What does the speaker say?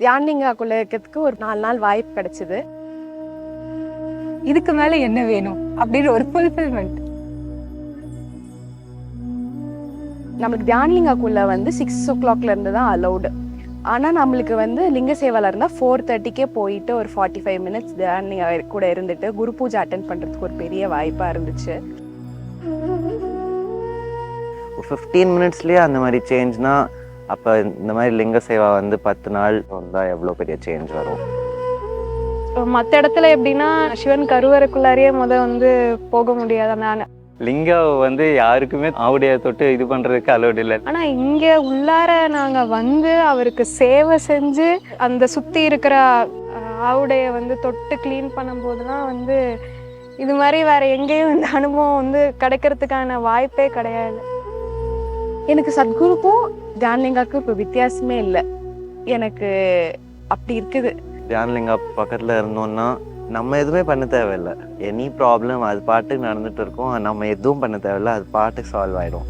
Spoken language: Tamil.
தியான்லிங்காக்குள்ள இருக்கிறதுக்கு ஒரு நாலு நாள் வாய்ப்பு கிடைச்சிது. இதுக்கு மேல என்ன வேணும் அப்படின்ற ஒரு ஃபுல்ஃபில்மெண்ட் நம்மளுக்கு தியான்லிங்காக்குள்ள வந்து சிக்ஸ் ஓ கிளாக்ல இருந்து தான் அலௌடு ஆனால் நம்மளுக்கு வந்து லிங்க சேவால இருந்தால் ஃபோர் தேர்ட்டிக்கே போயிட்டு ஒரு ஃபார்ட்டி ஃபைவ் மினிட்ஸ் தியானிங்க கூட இருந்துட்டு குரு பூஜை அட்டன் பண்ணுறதுக்கு ஒரு பெரிய வாய்ப்பாக இருந்துச்சு. ஃபிஃப்டீன் மினிட்ஸ்லேயே அந்த மாதிரி சேஞ்ச்னா அப்போ இந்த மாதிரி லிங்க சேவா வந்து பத்து நாள் வந்தால் எவ்வளோ பெரிய சேஞ்ச் வரும்? மற்ற இடத்துல எப்படின்னா சிவன் கருவறைக்குள்ளாரியே முத வந்து போக முடியாது. நான் லிங்கம் வந்து யாருக்குமே ஆவுடைய தொட்டு இது பண்றதுக்கு அலோடு இல்லை. ஆனா இங்க உள்ளார நாங்க வந்து அவருக்கு சேவை செஞ்சு அந்த சுத்தி இருக்கிற ஆவுடைய வந்து தொட்டு க்ளீன் பண்ணும்போது தான் வந்து இது மாதிரி வேற எங்கேயும் இந்த அனுபவம் வந்து கிடைக்கிறதுக்கான வாய்ப்பே கிடையாது. எனக்கு சத்குருக்கும் தியானலிங்காக்கும் இப்போ வித்தியாசமே இல்லை. எனக்கு அப்படி இருக்குது. தியானலிங்கா பக்கத்தில் இருந்தோம்னா நம்ம எதுவுமே பண்ண தேவையில்லை. எனி ப்ராப்ளம் அது பாட்டுக்கு நடந்துட்டு இருக்கோம். நம்ம எதுவும் பண்ண தேவையில்ல அது பாட்டுக்கு சால்வ் ஆயிடும்